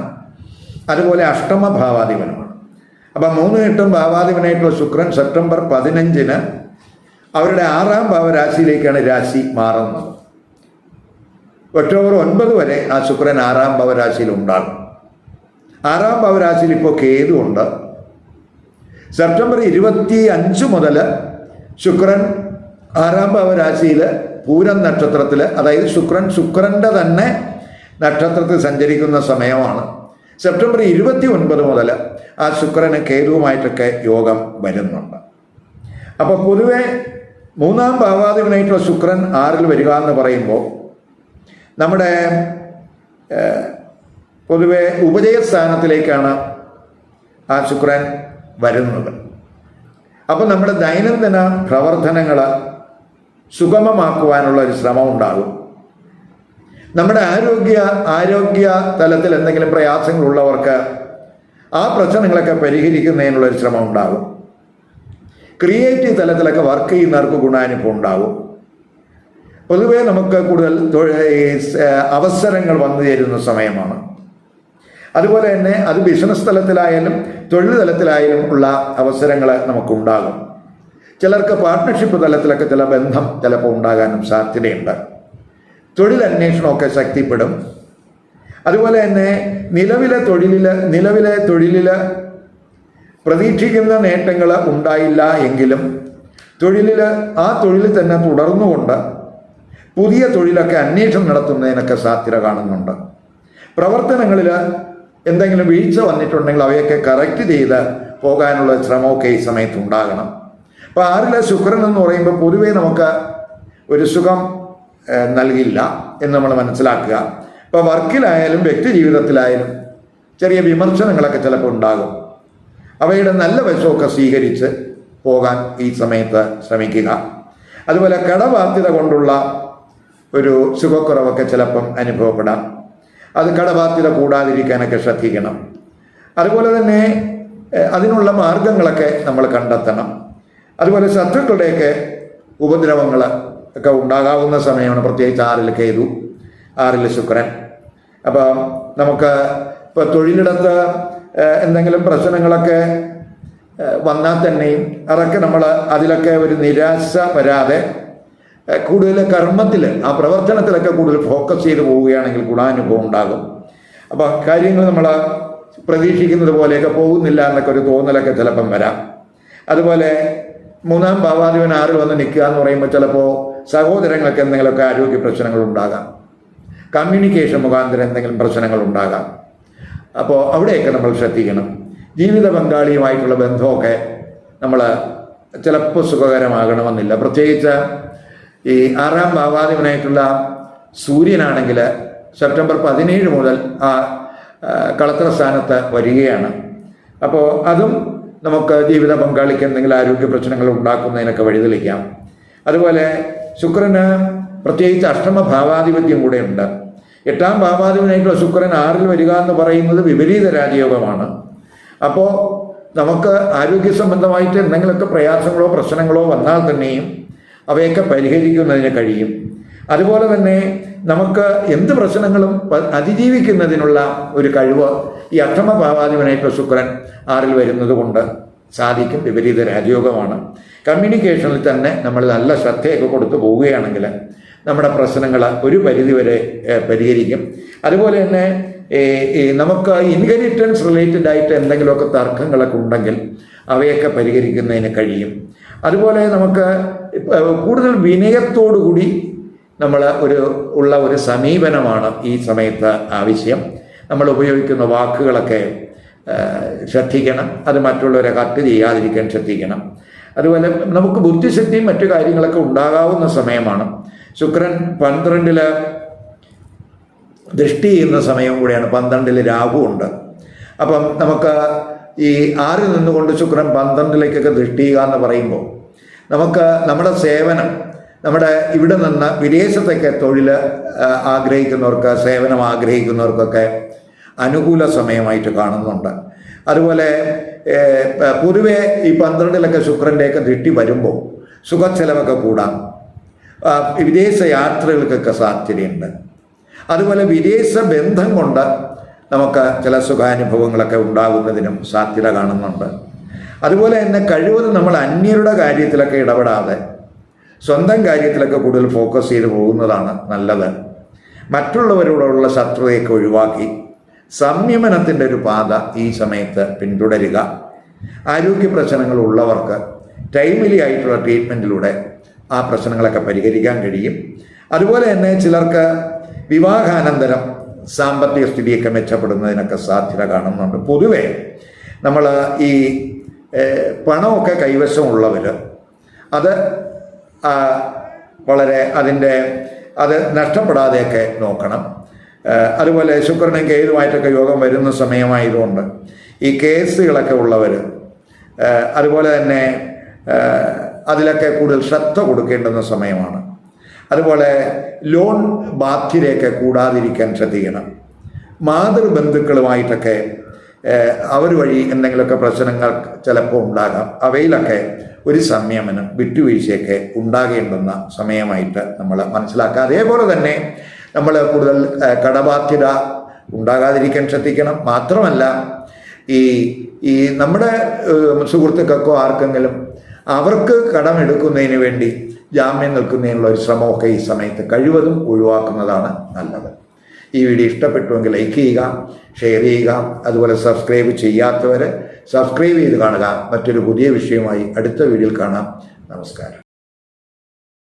അതുപോലെ അഷ്ടമ ഭാവാധിപനുമാണ്. അപ്പം മൂന്ന് എട്ടും ഭാവാധിപനായിട്ടുള്ള ശുക്രൻ സെപ്റ്റംബർ പതിനഞ്ചിന് അവരുടെ ആറാം ഭാവരാശിയിലേക്കാണ് രാശി മാറുന്നത്. ഒക്ടോബർ ഒൻപത് വരെ ആ ശുക്രൻ ആറാം ഭാവരാശിയിൽ ഉണ്ടാകും. ആറാം ഭാവരാശിയിൽ ഇപ്പോൾ കേതുണ്ട് സെപ്റ്റംബർ ഇരുപത്തി അഞ്ച് മുതൽ ശുക്രൻ ആറാം ഭാവരാശിയിൽ പൂരം നക്ഷത്രത്തിൽ അതായത് ശുക്രൻ ശുക്രന്റെ തന്നെ നക്ഷത്രത്തിൽ സഞ്ചരിക്കുന്ന സമയമാണ്. സെപ്റ്റംബർ ഇരുപത്തി ഒൻപത് മുതൽ ആ ശുക്രന് കേതുവുമായിട്ടൊക്കെ യോഗം വരുന്നുണ്ട്. അപ്പോൾ പൊതുവെ മൂന്നാം ഭാവാധിപനായിട്ടുള്ള ശുക്രൻ ആറിൽ വരിക എന്ന് പറയുമ്പോൾ നമ്മുടെ പൊതുവെ ഉപജയസ്ഥാനത്തിലേക്കാണ് ആ ശുക്രൻ വരുന്നത്. അപ്പം നമ്മുടെ ദൈനംദിന പ്രവർത്തനങ്ങൾ സുഗമമാക്കുവാനുള്ള ഒരു ശ്രമം ഉണ്ടാകും നമ്മുടെ ആരോഗ്യ ആരോഗ്യ തലത്തിൽ എന്തെങ്കിലും പ്രയാസങ്ങളുള്ളവർക്ക് ആ പ്രശ്നങ്ങളൊക്കെ പരിഹരിക്കുന്നതിനുള്ള ഒരു ശ്രമം ഉണ്ടാകും ക്രിയേറ്റീവ് തലത്തിലൊക്കെ വർക്ക് ചെയ്യുന്നവർക്ക് ഗുണാനുഭവം ഉണ്ടാകും. പൊതുവേ നമുക്ക് കൂടുതൽ അവസരങ്ങൾ വന്നു ചേരുന്ന സമയമാണ്. അതുപോലെ തന്നെ അത് ബിസിനസ് തലത്തിലായാലും തൊഴിൽ തലത്തിലായാലും ഉള്ള അവസരങ്ങൾ നമുക്കുണ്ടാകും. ചിലർക്ക് പാർട്ട്ണർഷിപ്പ് തലത്തിലൊക്കെ ചില ബന്ധം ചിലപ്പോൾ ഉണ്ടാകാനും സാധ്യതയുണ്ട്. തൊഴിലന്വേഷണമൊക്കെ ശക്തിപ്പെടും. അതുപോലെ തന്നെ നിലവിലെ തൊഴിലിൽ നിലവിലെ തൊഴിലിൽ പ്രതീക്ഷിക്കുന്ന നേട്ടങ്ങൾ ഉണ്ടായില്ല എങ്കിലും തൊഴിലിൽ ആ തൊഴിൽ തന്നെ തുടർന്നുകൊണ്ട് പുതിയ തൊഴിലൊക്കെ അന്വേഷണം നടത്തുന്നതിനൊക്കെ സാധ്യത കാണുന്നുണ്ട്. പ്രവർത്തനങ്ങളിൽ എന്തെങ്കിലും വീഴ്ച വന്നിട്ടുണ്ടെങ്കിൽ അവയൊക്കെ കറക്റ്റ് ചെയ്ത് പോകാനുള്ള ശ്രമമൊക്കെ ഈ സമയത്ത് ഉണ്ടാകണം. അപ്പോൾ ആറിലെ ശുക്രൻ എന്ന് പറയുമ്പോൾ പൊതുവേ നമുക്ക് ഒരു സുഖം നൽകില്ല എന്ന് നമ്മൾ മനസ്സിലാക്കുക. ഇപ്പോൾ വർക്കിലായാലും വ്യക്തി ജീവിതത്തിലായാലും ചെറിയ വിമർശനങ്ങളൊക്കെ ചിലപ്പോൾ ഉണ്ടാകും. അവയുടെ നല്ല വശമൊക്കെ സ്വീകരിച്ച് പോകാൻ ഈ സമയത്ത് ശ്രമിക്കുക. അതുപോലെ കടബാധ്യത കൊണ്ടുള്ള ഒരു സുഖക്കുറവൊക്കെ ചിലപ്പം അനുഭവപ്പെടാം. അത് കടബാധ്യത കൂടാതിരിക്കാനൊക്കെ ശ്രദ്ധിക്കണം. അതുപോലെ തന്നെ അതിനുള്ള മാർഗങ്ങളൊക്കെ നമ്മൾ കണ്ടെത്തണം. അതുപോലെ ശത്രുക്കളുടെയൊക്കെ ഉപദ്രവങ്ങൾ ഒക്കെ ഉണ്ടാകാവുന്ന സമയമാണ് പ്രത്യേകിച്ച് ആറിൽ കേതു ആറിൽ ശുക്രൻ. അപ്പം നമുക്ക് ഇപ്പോൾ തൊഴിലിടത്ത് എന്തെങ്കിലും പ്രശ്നങ്ങളൊക്കെ വന്നാൽ തന്നെയും അതൊക്കെ നമ്മൾ അതിലൊക്കെ ഒരു നിരാശ വരാതെ കൂടുതൽ കർമ്മത്തിൽ ആ പ്രവർത്തനത്തിലൊക്കെ കൂടുതൽ ഫോക്കസ് ചെയ്ത് പോവുകയാണെങ്കിൽ ഗുണാനുഭവം ഉണ്ടാകും. അപ്പോൾ കാര്യങ്ങൾ നമ്മൾ പ്രതീക്ഷിക്കുന്നത് പോലെയൊക്കെ പോകുന്നില്ല എന്നൊക്കെ ഒരു തോന്നലൊക്കെ ചിലപ്പം വരാം. അതുപോലെ മൂന്നാം ഭാവാധിപൻ ആറിൽ വന്ന് നിൽക്കുക എന്ന് പറയുമ്പോൾ ചിലപ്പോൾ സഹോദരങ്ങൾക്ക് എന്തെങ്കിലുമൊക്കെ ആരോഗ്യ പ്രശ്നങ്ങൾ ഉണ്ടാകാം. കമ്മ്യൂണിക്കേഷൻ മുഖാന്തരം എന്തെങ്കിലും പ്രശ്നങ്ങൾ ഉണ്ടാകാം. അപ്പോൾ അവിടെയൊക്കെ നമ്മൾ ശ്രദ്ധിക്കണം. ജീവിത പങ്കാളിയുമായിട്ടുള്ള ബന്ധമൊക്കെ നമ്മൾ ചിലപ്പോൾ സുഖകരമാകണമെന്നില്ല. പ്രത്യേകിച്ച് ഈ ആറാം ഭാവാധിപനായിട്ടുള്ള സൂര്യനാണെങ്കിൽ സെപ്റ്റംബർ പതിനേഴ് മുതൽ ആ, കളത്ര സ്ഥാനത്ത് വരികയാണ്. അപ്പോൾ അതും നമുക്ക് ജീവിത പങ്കാളിക്ക് എന്തെങ്കിലും ആരോഗ്യ പ്രശ്നങ്ങൾ ഉണ്ടാക്കുന്നതിനൊക്കെ വഴിതെളിക്കാം. അതുപോലെ ശുക്രന് പ്രത്യേകിച്ച് അഷ്ടമ ഭാവാധിപത്യം കൂടെ ഉണ്ട്. എട്ടാം ഭാവാധിപനായിട്ടുള്ള ശുക്രൻ ആറിൽ വരിക എന്ന് പറയുന്നത് വിപരീത രാജയോഗമാണ്. അപ്പോൾ നമുക്ക് ആരോഗ്യ സംബന്ധമായിട്ട് എന്തെങ്കിലുമൊക്കെ പ്രയാസങ്ങളോ പ്രശ്നങ്ങളോ വന്നാൽ തന്നെയും അവയൊക്കെ പരിഹരിക്കുന്നതിന് കഴിയും. അതുപോലെ തന്നെ നമുക്ക് എന്ത് പ്രശ്നങ്ങളും അതിജീവിക്കുന്നതിനുള്ള ഒരു കഴിവ് ഈ അഷ്ടമ ഭാവാധിപനായിട്ടുള്ള ശുക്രൻ ആറിൽ വരുന്നത് കൊണ്ട് സാധിക്കും വിപരീത രാജയോഗമാണ്. കമ്മ്യൂണിക്കേഷനിൽ തന്നെ നമ്മൾ നല്ല ശ്രദ്ധയൊക്കെ കൊടുത്തു പോവുകയാണെങ്കിൽ നമ്മുടെ പ്രശ്നങ്ങൾ ഒരു പരിധിവരെ പരിഹരിക്കും. അതുപോലെ തന്നെ നമുക്ക് ഇൻഹെറിറ്റൻസ് റിലേറ്റഡ് ആയിട്ട് എന്തെങ്കിലുമൊക്കെ തർക്കങ്ങളൊക്കെ ഉണ്ടെങ്കിൽ അവയൊക്കെ പരിഹരിക്കുന്നതിന് കഴിയും. അതുപോലെ നമുക്ക് കൂടുതൽ വിനയത്തോടു കൂടി നമ്മൾ ഒരു ഉള്ള ഒരു സമീപനമാണ് ഈ സമയത്ത് ആവശ്യം. നമ്മൾ ഉപയോഗിക്കുന്ന വാക്കുകളൊക്കെ ശ്രദ്ധിക്കണം. അത് മറ്റുള്ളവരെ കട്ട് ചെയ്യാതിരിക്കാൻ ശ്രദ്ധിക്കണം. അതുപോലെ നമുക്ക് ബുദ്ധിശക്തിയും മറ്റു കാര്യങ്ങളൊക്കെ ഉണ്ടാകാവുന്ന സമയമാണ്. ശുക്രൻ പന്ത്രണ്ടിൽ ദൃഷ്ടി ചെയ്യുന്ന സമയം കൂടിയാണ്. പന്ത്രണ്ടിൽ രാഹു ഉണ്ട്. അപ്പം നമുക്ക് ഈ ആറിൽ നിന്നുകൊണ്ട് ശുക്രൻ പന്ത്രണ്ടിലേക്കൊക്കെ ദൃഷ്ടി ചെയ്യുക എന്ന് പറയുമ്പോൾ നമുക്ക് നമ്മുടെ സേവനം നമ്മുടെ ഇവിടെ നിന്ന് വിദേശത്തൊക്കെ തൊഴിൽ ആഗ്രഹിക്കുന്നവർക്ക് സേവനം ആഗ്രഹിക്കുന്നവർക്കൊക്കെ അനുകൂല സമയമായിട്ട് കാണുന്നുണ്ട്. അതുപോലെ പൊതുവെ ഈ പന്ത്രണ്ടിലൊക്കെ ശുക്രന്റെയൊക്കെ തെട്ടി വരുമ്പോൾ സുഖച്ചെലവൊക്കെ കൂടാം. വിദേശ യാത്രകൾക്കൊക്കെ സാധ്യതയുണ്ട്. അതുപോലെ വിദേശ ബന്ധം കൊണ്ട് നമുക്ക് ചില സുഖാനുഭവങ്ങളൊക്കെ ഉണ്ടാകുന്നതിനും സാധ്യത കാണുന്നുണ്ട്. അതുപോലെ തന്നെ കഴിവതും നമ്മൾ അന്യരുടെ കാര്യത്തിലൊക്കെ ഇടപെടാതെ സ്വന്തം കാര്യത്തിലൊക്കെ കൂടുതൽ ഫോക്കസ് ചെയ്ത് പോകുന്നതാണ് നല്ലത്. മറ്റുള്ളവരോടുള്ള ശത്രുതയൊക്കെ ഒഴിവാക്കി സംയമനത്തിന്റെ ഒരു പാത ഈ സമയത്ത് പിന്തുടരുക. ആരോഗ്യ പ്രശ്നങ്ങൾ ഉള്ളവർക്ക് ടൈമിലി ആയിട്ടുള്ള ട്രീറ്റ്മെന്റിലൂടെ ആ പ്രശ്നങ്ങളൊക്കെ പരിഹരിക്കാൻ കഴിയും. അതുപോലെ തന്നെ ചിലർക്ക് വിവാഹാനന്തരം സാമ്പത്തിക സ്ഥിതിയൊക്കെ മെച്ചപ്പെടുന്നതിനൊക്കെ സാധ്യത കാണുന്നുണ്ട്. പൊതുവെ നമ്മൾ ഈ പണമൊക്കെ കൈവശമുള്ളവർ അത് വളരെ അതിന്റെ അത് നഷ്ടപ്പെടാതെയൊക്കെ നോക്കണം. അതുപോലെ ശുക്രനും കേതുമായിട്ടൊക്കെ യോഗം വരുന്ന സമയമായതുകൊണ്ട് ഈ കേസുകളൊക്കെ ഉള്ളവർ അതുപോലെ തന്നെ അതിലൊക്കെ കൂടുതൽ ശ്രദ്ധ കൊടുക്കേണ്ടുന്ന സമയമാണ്. അതുപോലെ ലോൺ ബാധ്യതയൊക്കെ കൂടാതിരിക്കാൻ ശ്രദ്ധിക്കണം. മാതൃബന്ധുക്കളുമായിട്ടൊക്കെ അവർ വഴി എന്തെങ്കിലുമൊക്കെ പ്രശ്നങ്ങൾ ചിലപ്പോൾ ഉണ്ടാകാം. അവയിലൊക്കെ ഒരു സംയമനം വിട്ടുവീഴ്ചയൊക്കെ ഉണ്ടാകേണ്ടുന്ന സമയമായിട്ട് നമ്മൾ മനസ്സിലാക്കുക. അതേപോലെ തന്നെ നമ്മൾ കൂടുതൽ കടബാധ്യത ഉണ്ടാകാതിരിക്കാൻ ശ്രദ്ധിക്കണം. മാത്രമല്ല ഈ ഈ നമ്മുടെ സുഹൃത്തുക്കൾക്കോ ആർക്കെങ്കിലും അവർക്ക് കടമെടുക്കുന്നതിന് വേണ്ടി ജാമ്യം നിൽക്കുന്നതിനുള്ള ഒരു ശ്രമമൊക്കെ ഈ സമയത്ത് കഴിവതും ഒഴിവാക്കുന്നതാണ് നല്ലത്. ഈ വീഡിയോ ഇഷ്ടപ്പെട്ടുവെങ്കിൽ ലൈക്ക് ചെയ്യുക ഷെയർ ചെയ്യുക അതുപോലെ സബ്സ്ക്രൈബ് ചെയ്യാത്തവർ സബ്സ്ക്രൈബ് ചെയ്ത് കാണുക. മറ്റൊരു പുതിയ വിഷയമായി അടുത്ത വീഡിയോയിൽ കാണാം. നമസ്കാരം.